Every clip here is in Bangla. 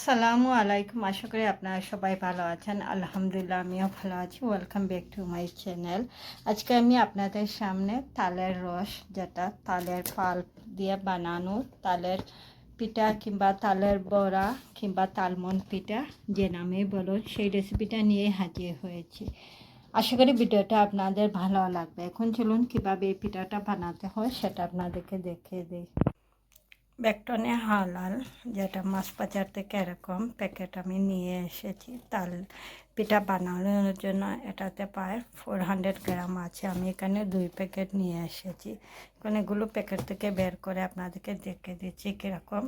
আসসালামু আলাইকুম। আশা করি আপনারা সবাই ভালো আছেন। আলহামদুলিল্লাহ, আমিও ভালো আছি। Welcome back to my channel আজকে আমি আপনাদের সামনে তালের রস, যেটা তালের পাল্প দিয়ে বানানো, তালের পিঠা কিংবা তালের বড়া কিংবা তালমন পিঠা যে নামেই বলুন সেই রেসিপিটা নিয়ে হাজির হয়েছি। আশা করি ভিডিওটা আপনাদের ভালো লাগবে। এখন চলুন কীভাবে এই পিঠাটা বানাতে হয়, সেটা আপনাদেরকে দেখিয়ে দিই। ব্যাকটনে হালাল যেটা মাছ বাজার থেকে এরকম প্যাকেট আমি নিয়ে এসেছি। তাল পিঠা বানানোর জন্য এটাতে প্রায় ফোর হান্ড্রেড গ্রাম আছে। আমি এখানে দুই প্যাকেট নিয়ে এসেছি। এখন এগুলো প্যাকেট থেকে বের করে আপনাদেরকে দেখে দিচ্ছি কীরকম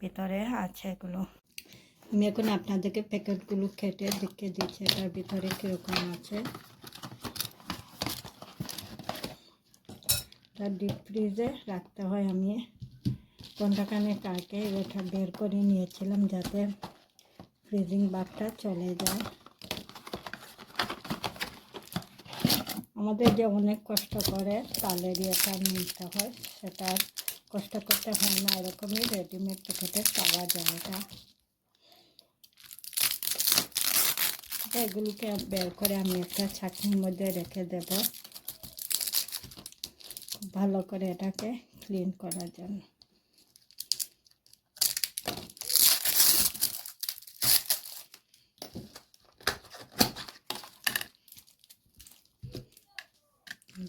ভিতরে আছে এগুলো। আমি এখন আপনাদেরকে প্যাকেটগুলো কেটে দেখে দিচ্ছি, এটার ভিতরে কীরকম আছে। ডিপ ফ্রিজে রাখতে হয় আমি। ঘন্টাখানেক আগে ওটা বের করে নিয়েছিলাম যাতে ফ্রিজিং বারটা চলে যায়। আমাদের যে অনেক কষ্ট করে তালের ইয়েটা নিতে হয়, সেটা কষ্ট করতে হয় না, এরকমই রেডিমেড প্যাকেটে পাওয়া যায় এটা। এগুলোকে বের করে আমি একটা ছাকনির মধ্যে রেখে দেব। ভালো করে এটাকে ক্লিন করার জন্য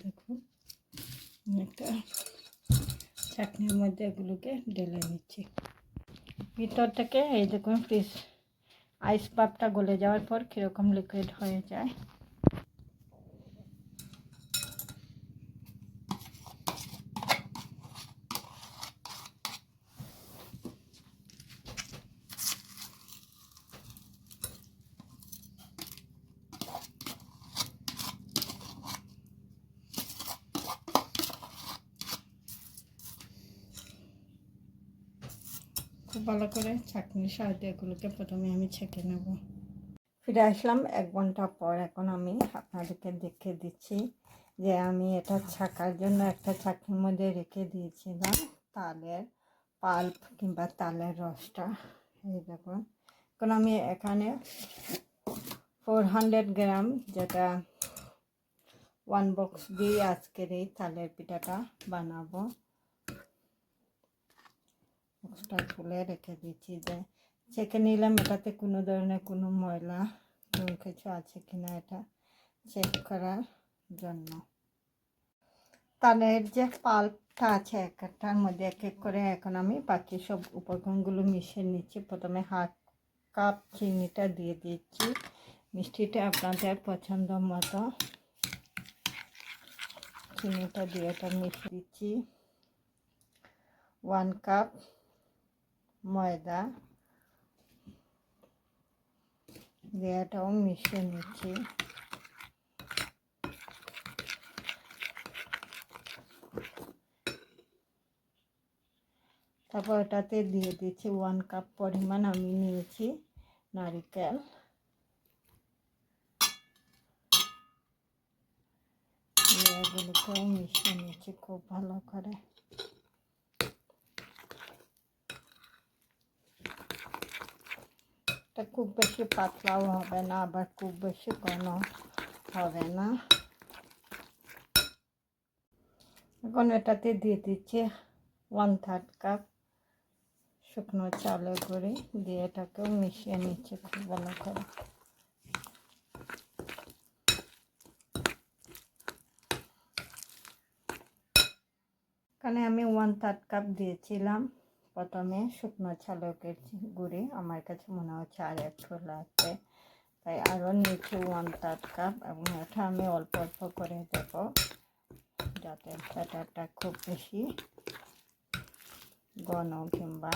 দেখুন একটা চাটনির মধ্যে এগুলোকে ঢেলে নিচ্ছি। ভিতর থেকে এই দেখুন ফ্রিজ আইস পাপটা গলে যাওয়ার পর কীরকম লিকুইড হয়ে যায়। ভালো করে ছাঁকনির সাহায্যে এগুলোকে প্রথমে আমি ছেঁকে নেব। ফিরে আসলাম এক ঘণ্টা পর এখন আমি আপনাদেরকে দেখে দিচ্ছি যে আমি এটা ছাকার জন্য একটা ছাঁকনির মধ্যে রেখে দিয়েছিলাম তালের পাল্প কিংবা তালের রসটা। এই দেখুন, এখন আমি এখানে ফোর হান্ড্রেড গ্রাম যেটা ওয়ান বক্স দিয়ে আজকের এই তালের পিঠাটা বানাবো। বক্সটা খুলে রেখে দিচ্ছি। যে চেকে নিলাম। এটাতে কোনো ধরনের কোনো ময়লা কোনো কিছু আছে কিনা এটা চেক করার জন্য। তালের যে পাল্পটা আছে এক একটার মধ্যে এক এক করে এখন আমি বাকি সব উপকরণগুলো মিশিয়ে নিচ্ছি। প্রথমে হাফ কাপ চিনিটা দিয়ে দিচ্ছি। মিষ্টিটা আপনাদের পছন্দ মতো চিনিটা দিয়ে এটা মিশিয়ে দিচ্ছি। ওয়ান কাপ ময়দা। দেওয়াটাও মিশিয়ে নিচ্ছি। তারপর ওটাতে দিয়ে দিচ্ছি ওয়ান কাপ পরিমাণ আমি নিয়েছি নারিকেল। মিশিয়ে নিচ্ছি খুব ভালো করে। এটা খুব বেশি পাতলাও হবে না আবার খুব বেশি ঘন হবে না এখন এটাতে দিয়ে দিচ্ছি ওয়ান থার্ড কাপ শুকনো চালের করে দিয়ে এটাকেও মিশিয়ে নিচ্ছে খুব ভালো করে এখানে আমি ওয়ান থার্ড কাপ দিয়েছিলাম প্রথমে শুকনো ছালকের গুঁড়ি আমার কাছে মনে হচ্ছে আর একটু লাগবে। তাই আরও নিচে ওয়ান থার্ড কাপ এবং এটা আমি অল্প অল্প করে দেব যাতে ব্যাটারটা খুব বেশি ঘন কিংবা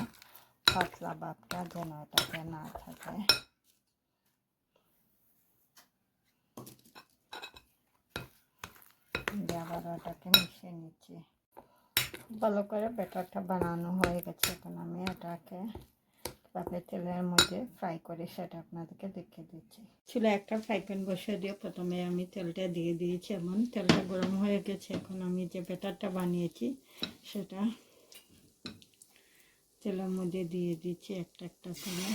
পাতলা ভাবটা যেন এটাতে না থাকে। আবার ওটাকে মিশিয়ে নিচ্ছি। ভালো করে ব্যাটারটা বানানো হয়ে গেছে। এখন আমি এটাকে কীভাবে তেলের মধ্যে ফ্রাই করে সেটা আপনাদেরকে দেখিয়ে দিচ্ছি। ছিল একটা ফ্রাই প্যান বসিয়ে দিয়ে প্রথমে আমি তেলটা দিয়ে দিয়েছি। এমন তেলটা গরম হয়ে গেছে, এখন আমি যে ব্যাটারটা বানিয়েছি সেটা তেলের মধ্যে দিয়ে দিচ্ছি একটা একটা করে।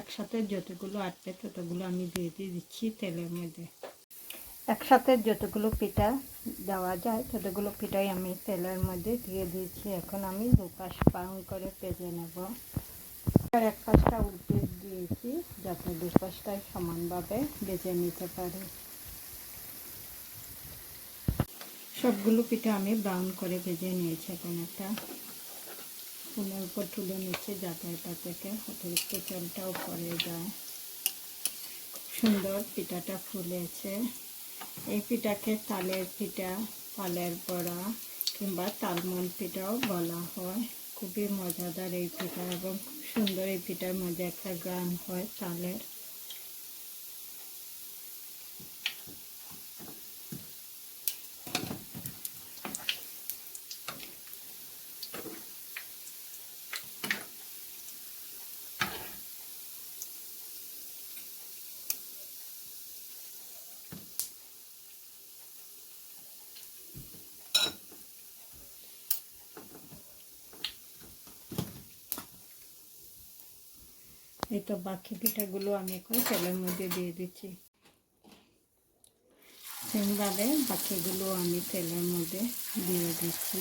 একসাথে যতগুলো আটবে ততগুলো আমি দিয়ে দিয়ে দিচ্ছি তেলের মধ্যে। একসাথে যতগুলো পিঠা দেওয়া যায় ততগুলো পিঠাই আমি তেলের মধ্যে দিয়ে দিয়েছি এখন আমি দুপাশ পাউন করে পেজে নেব। আর এক পাশটা উল্টে দিয়েছি যাতে দুপাশটাই সমানভাবে বেজে নিতে পারি। সবগুলো পিঠা আমি ব্রাউন করে ভেজে নিয়েছি এখন একটা। ফুলের উপর তুলে নিচ্ছে যাতে এটা থেকে অতিরিক্ত তেলটাও পরে যায় সুন্দর পিঠাটা ফুলেছে। এই পিঠাকে তালের পিঠা তালের বড়া কিংবা তালমন পিঠাও বলা হয়। খুবই মজাদার এই পিঠা এবং খুব সুন্দর এই পিঠার মধ্যে একটা গান হয় তালের। এই তো বাকি পিঠাগুলো আমি এখন তেলের মধ্যে দিয়ে দিচ্ছি। সেমভাবে বাকিগুলো আমি তেলের মধ্যে দিয়ে দিচ্ছি।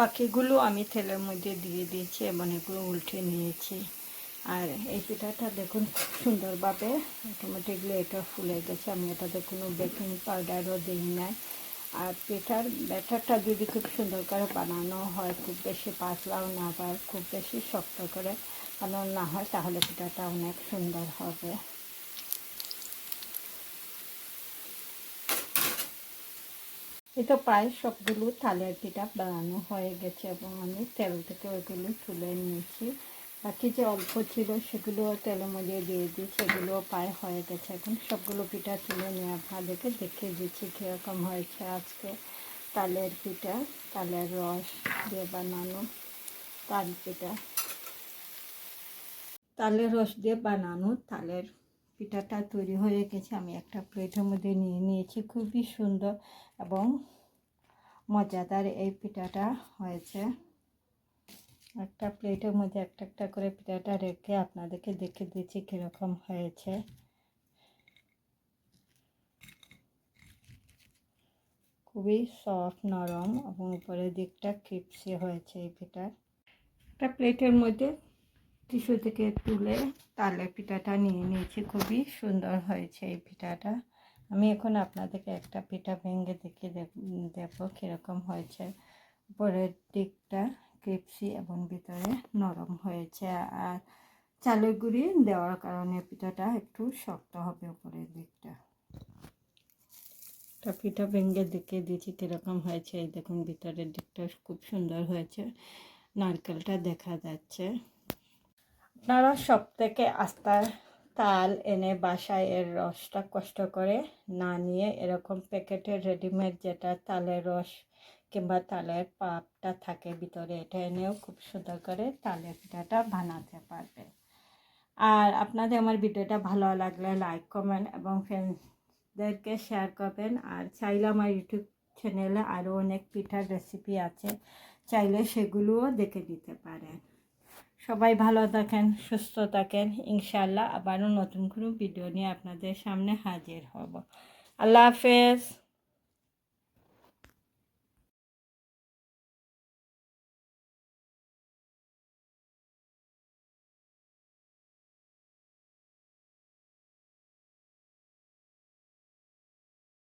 বাকিগুলো আমি তেলের মধ্যে দিয়ে দিয়েছি এবং এগুলো উল্টে নিয়েছি। আর এই পিঠাটা দেখুন খুব সুন্দরভাবে অটোমেটিকলি এটা ফুলে গেছে। আমি এটাতে কোনো বেকিং পাউডারও দিই নাই। আর পিঠার ব্যাটারটা যদি খুব সুন্দর করে বানানো হয়, খুব বেশি পাতলাও না বা খুব বেশি শক্ত করে বানানো না হয়, তাহলে পিঠাটা অনেক সুন্দর হবে। তো প্রায় সবগুলো তালের পিঠা বানানো হয়ে গেছে, এবং আমি তেল থেকে ওইগুলো তুলে নিয়েছি। বাকি যে অল্প ছিল সেগুলো তেলের মধ্যে দিয়ে দিই সেগুলো পায়ে হয়ে গেছে। এখন সবগুলো পিঠা তুলে নিয়ে আপনাদেরকে দেখে দিচ্ছি কীরকম হয়েছে আজকে। তালের পিঠা, তালের রস দিয়ে বানানো তাল পিঠা। তালের রস দিয়ে বানানো তালের পিঠাটা তৈরি হয়ে গেছে। আমি একটা প্লেটের মধ্যে নিয়ে নিয়েছি, খুবই সুন্দর এবং মজাদার এই পিঠাটা হয়েছে। একটা প্লেটের মধ্যে একটা একটা করে পিঠাটা রেখে আপনাদেরকে দেখে দিচ্ছি কীরকম হয়েছে। খুবই সফট নরম এবং উপরের দিকটা ক্রিপসি হয়েছে এই পিঠার একটা প্লেটের মধ্যে টিস্যু থেকে তুলে তালের পিঠাটা নিয়ে নিয়েছি। খুবই সুন্দর হয়েছে এই পিঠাটা। আমি এখন আপনাদেরকে একটা পিঠা ভেঙে দেখে দেখব কীরকম হয়েছে। উপরের দিকটা ক্রিপসি এবং ভিতরে নরম হয়েছে। আর চালের গুঁড়ি দেওয়ার কারণে পিঠাটা একটু শক্ত হবে উপরের দিকটা। তা পিঠা ভেঙে দেখে দিয়েছি, কীরকম হয়েছে। এই দেখুন, ভিতরের দিকটা খুব সুন্দর হয়েছে। নারকেলটা দেখা যাচ্ছে। আপনারা সব থেকে আস্তার তাল এনে বাসায় এর রসটা কষ্ট করে না নিয়ে এরকম প্যাকেটের রেডিমেড যেটা তালের রস কিংবা তালের পাপটা থাকে ভিতরে, এটা এনেও খুব সুন্দর করে তালের পিঠাটা বানাতে পারবে। আর আপনাদের আমার ভিডিওটা ভালো লাগলে লাইক কমেন্ট এবং ফ্রেন্ডসদেরকে শেয়ার করবেন। আর চাইলে আমার ইউটিউব চ্যানেলে আরও অনেক পিঠার রেসিপি আছে, চাইলে সেগুলোও দেখে দিতে পারেন। সবাই ভালো থাকেন, সুস্থ থাকেন। ইনশাল্লাহ আবারও নতুন কোনো ভিডিও নিয়ে আপনাদের সামনে হাজির হব। আল্লাহ হাফেজ।